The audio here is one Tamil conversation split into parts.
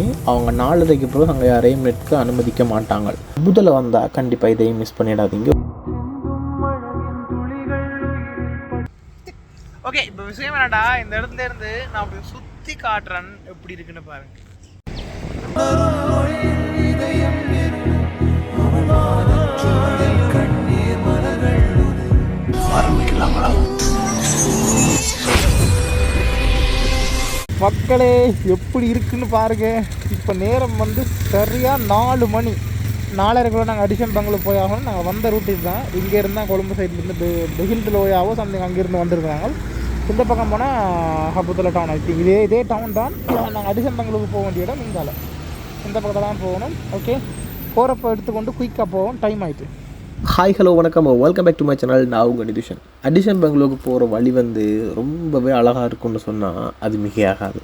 இருந்தாலுமே அவங்க நாலரைக்கு பிறகு அங்கே யாரையும் நிற்க அனுமதிக்க மாட்டாங்க. முதல்ல வந்தால் கண்டிப்பாக இதையும் மிஸ் பண்ணிடாதீங்க. ஓகே இப்போ விஷயம் என்னடா? இந்த இடத்துல இருந்து நான் அப்படி சுத்தி காட்டுறேன். எப்படி இருக்குன்னு பாருங்க. மக்களே எப்படி இருக்குன்னு பாருங்க. இப்போ நேரம் வந்து சரியாக நாலு மணி. நாலரைக்குள்ள நாங்கள் அடிஷன் பெங்களூர் போய் ஆகணும். நாங்கள் வந்த ரூட் இதுதான் இங்கே இருந்தால் கொழும்பு சைட்லேருந்து பெ பெஹில்டு லோயாவோ சம்திங் அங்கேருந்து வந்திருக்காங்க. இந்த பக்கம் போனால் ஹப்புத்தல டவுன் ஆகிட்டு இதே இதே டவுன் தான். நாங்கள் அடிஷன் பெங்களூருக்கு போக வேண்டிய இடம் இந்தால இந்த பக்கத்தில் தான் போகணும். ஓகே போகிறப்ப எடுத்துக்கொண்டு குயிக்காக போவோம். டைம் ஆகிட்டு ஹாய் ஹலோ வணக்கம். Welcome back to my channel நான் உங்கள் நிதிஷன். அடிஷன் பெங்களூருக்கு போகிற வழி வந்து ரொம்பவே அழகாக இருக்கும்னு சொன்னால் அது மிகையாகாது.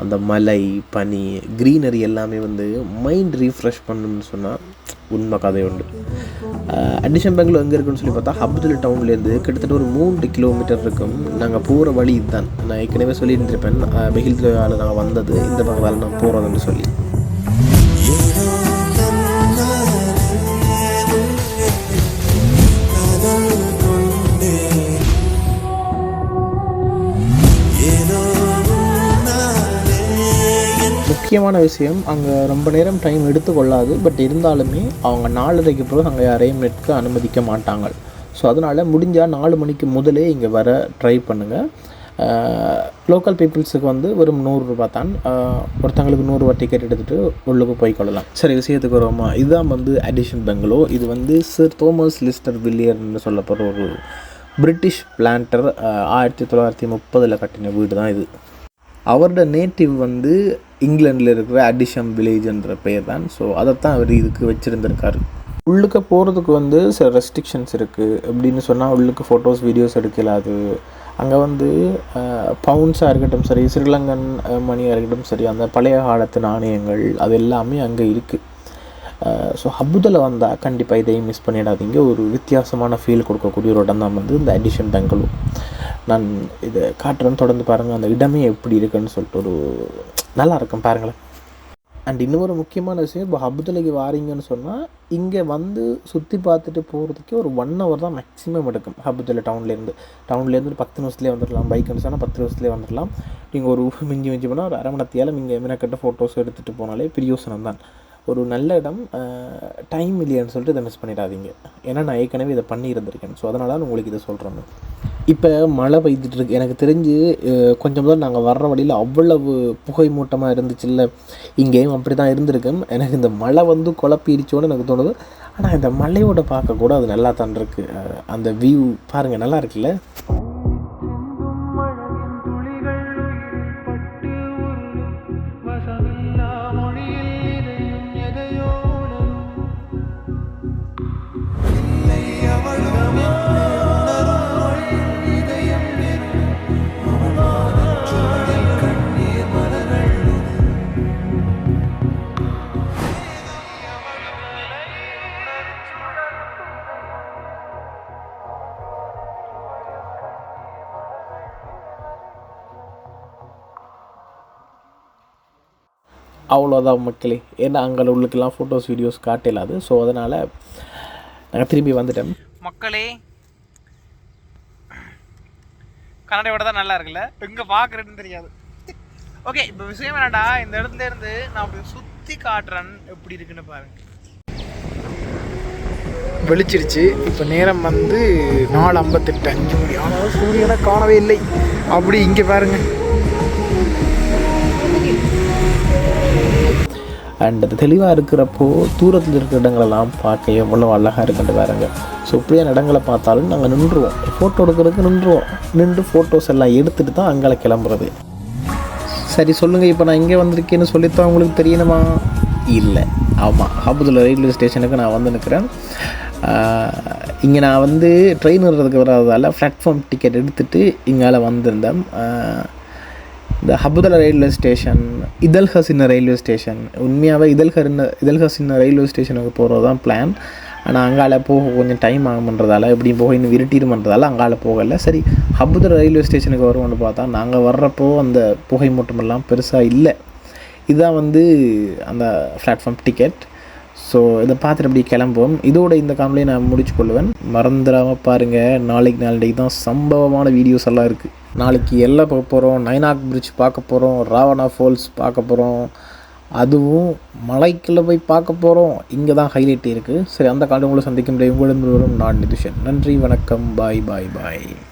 அந்த மலை பனி க்ரீனரி எல்லாமே வந்து மைண்ட் ரீஃப்ரெஷ் பண்ணணும்னு சொன்னால் உண்மை கதை உண்டு. அடிஷன் பெங்களூர் எங்கே இருக்குன்னு சொல்லி பார்த்தா ஹப்துல் டவுன்லேருந்து கிட்டத்தட்ட ஒரு மூன்று கிலோமீட்டர் இருக்கும். நாங்கள் போகிற வழி இதுதான். நான் ஏற்கனவே சொல்லியிருந்திருப்பேன். வெயில் நாங்கள் வந்தது இந்த பக்கத்தால் நான் போகிறதுன்னு சொல்லி. முக்கியமான விஷயம் அங்கே ரொம்ப நேரம் டைம் எடுத்துக்கொள்ளாது. பட் இருந்தாலுமே அவங்க நாலரைக்கு பிறகு அங்கே யாரையும் நிற்க அனுமதிக்க மாட்டாங்க. ஸோ அதனால் முடிஞ்சால் நாலு மணிக்கு முதலே இங்கே வர ட்ரை பண்ணுங்கள் லோக்கல் பீப்புள்ஸுக்கு வந்து வெறும் நூறுரூபா தான். ஒருத்தங்களுக்கு நூறுரூவா டிக்கெட் எடுத்துகிட்டு உள்ளுக்கு போய் கொள்ளலாம். சரி விஷயத்துக்கு வருவோமா? இதுதான் வந்து அடிஷன் பெங்களூர் இது வந்து சர் தோமஸ் லிஸ்டர் வில்லியர்னு சொல்லப்படுற ஒரு பிரிட்டிஷ் பிளான்டர் ஆயிரத்தி தொள்ளாயிரத்தி முப்பதில் கட்டின வீடு தான் இது. அவரோட நேட்டிவ் வந்து இங்கிலாண்டில் இருக்கிற அடிஷம் வில்லேஜ்ன்ற பெயர் தான் ஸோ அதைத்தான் அவர் இதுக்கு வச்சுருந்துருக்காரு. உள்ளுக்க போகிறதுக்கு வந்து சில ரெஸ்ட்ரிக்ஷன்ஸ் இருக்குது எப்படின்னு சொன்னால் உள்ளுக்கு ஃபோட்டோஸ் வீடியோஸ் எடுக்கலாது அங்கே வந்து பவுன்ஸாக இருக்கட்டும் சரி ஸ்ரீலங்கன் மணியாக இருக்கட்டும் சரி அந்த பழைய காலத்து நாணயங்கள் அது எல்லாமே அங்கே இருக்குது ஸோ ஹப்புதில் வந்தால் கண்டிப்பாக இதையும் மிஸ் பண்ணிடாதீங்க. ஒரு வித்தியாசமான ஃபீல் கொடுக்கக்கூடிய ஒரு இடம் தான் வந்து இந்த அடிஷன் பெங்களூர். நான் இதை காட்டுறேன்னு தொடர்ந்து பாருங்கள் அந்த இடமே எப்படி இருக்குன்னு சொல்லிட்டு ஒரு நல்லா இருக்கும் பாருங்களேன் அண்ட் இன்னொரு முக்கியமான விஷயம் இப்போ ஹபுதலைக்கு வாரீங்கன்னு சொன்னால் இங்கே வந்து சுற்றி பார்த்துட்டு போகிறதுக்கே ஒரு ஒன் ஹவர் தான் மேக்ஸிமம் எடுக்கும் ஹபுதலை டவுன்லேருந்து டவுன்லேருந்து ஒரு பத்து நிமிஷத்துலேயே வந்துடலாம் பைக் சொன்னால் பத்து நிமிஷத்துலேயே வந்துடலாம் நீங்கள் ஒரு மிஞ்சி மிஞ்சி போனால் ஒரு அரை மணி நீங்கள் மினக்கட்ட ஃபோட்டோஸ் எடுத்துகிட்டு போனாலே பிரியோசனம் தான். ஒரு நல்ல இடம் டைம் இல்லையான்னு சொல்லிட்டு இதை மிஸ் பண்ணிடாதீங்க. ஏன்னா நான் ஏற்கனவே இதை பண்ணியிருந்திருக்கேன். ஸோ அதனால உங்களுக்கு இதை சொல்கிறேன் இப்போ மழை பெய்துட்டு இருக்கு எனக்கு தெரிஞ்சு கொஞ்சம் தான் நாங்கள் வர்ற வழியில் அவ்வளவு புகை மூட்டமாக இருந்துச்சுல்ல. இங்கேயும் அப்படி தான் இருந்திருக்கும் எனக்கு இந்த மழை வந்து குழப்பிடுச்சோன்னு எனக்கு தோணுது. ஆனால் இந்த மலையோட பார்க்க கூட அது நல்லா தான் இருக்கு. அந்த வியூ பாருங்கள் நல்லா இருக்குல்ல? அவ்வளோதான் மக்களே. ஏன்னா அங்கே உள்ளுக்கெல்லாம் ஃபோட்டோஸ் வீடியோஸ் காட்டலாது. ஸோ அதனால் நாங்கள் திரும்பி வந்துட்டேன் மக்களே கன்னடையோட தான் நல்லா இருக்குல்ல? எங்க பார்க்குறேன்னு தெரியாது. ஓகே இப்போ விஷயம் என்னடா இந்த இடத்துல இருந்து நான் அப்படி சுற்றி காட்டுறேன் எப்படி இருக்குன்னு பாருங்க. வெளிச்சிருச்சு. இப்போ நேரம் வந்து நாலு ஐம்பத்தெட்டு அஞ்சு மணி. ஆனால் சூரியனை காணவே இல்லை. அப்படி இங்கே பாருங்க. அண்ட் அது தெளிவாக இருக்கிறப்போ தூரத்தில் இருக்கிற இடங்களெல்லாம் பார்க்க எவ்வளோ அழகாக இருக்குன்னு பாருங்க. ஸோ இப்படியான இடங்களை பார்த்தாலும் நாங்கள் நின்றுவோம் ஃபோட்டோ எடுக்கிறதுக்கு நின்றுவோம் நின்று ஃபோட்டோஸ் எல்லாம் எடுத்துகிட்டு தான் அங்கே கிளம்புறது. சரி சொல்லுங்கள் இப்போ நான் இங்கே வந்திருக்கேன்னு சொல்லித்தான் உங்களுக்கு தெரியணுமா? இல்லை. ஆமாம் ஆபத்தில் ரயில்வே ஸ்டேஷனுக்கு நான் வந்து நிற்கிறேன் இங்கே நான் வந்து ட்ரெயின் வர்றதுக்கு வராததால் பிளாட்ஃபார்ம் டிக்கெட் எடுத்துகிட்டு இங்கால வந்திருந்தேன். இந்த ஹபுதல ரயில்வே ஸ்டேஷன் இதல் சின்ன ரயில்வே ஸ்டேஷன் உண்மையாகவே இதழ்கர் ஹரின சின்ன ரயில்வே ஸ்டேஷனுக்கு போகிறது தான் பிளான் ஆனால் அங்கால போக கொஞ்சம் டைம் ஆகும்ன்றதால எப்படியும் போக இன்னும் இருட்டிடுமன்றதால அங்கால போகலை. சரி ஹபுதல ரயில்வே ஸ்டேஷனுக்கு வருவோம்னு பார்த்தா நாங்கள் வர்றப்போ அந்த புகை மூட்டமெல்லாம் பெருசாக இல்லை. இதுதான் வந்து அந்த பிளாட்ஃபார்ம் டிக்கெட் ஸோ இதை பார்த்துட்டு அப்படியே கிளம்புவோம். இதோட இந்த காமெடியை நான் முடிச்சு கொள்வேன் மறந்துடாமல் பாருங்கள் நாளைக்கு நாளைக்கு தான் சம்பவமான வீடியோஸ் எல்லாம் இருக்குது நாளைக்கு எல்லை பார்க்க போகிறோம் நைனாக் பிரிட்ஜ் பார்க்க போகிறோம் ராவணா ஃபால்ஸ் பார்க்க போகிறோம் அதுவும் மலைக்குள்ளே போய் பார்க்க போகிறோம் இங்கே தான் ஹைலைட் இருக்குது சரி அந்த காலம் உங்களை சந்திக்கும் முடியும் உங்களிடம் வரும் நான் நிதிஷன். நன்றி வணக்கம். பாய் பாய் பாய்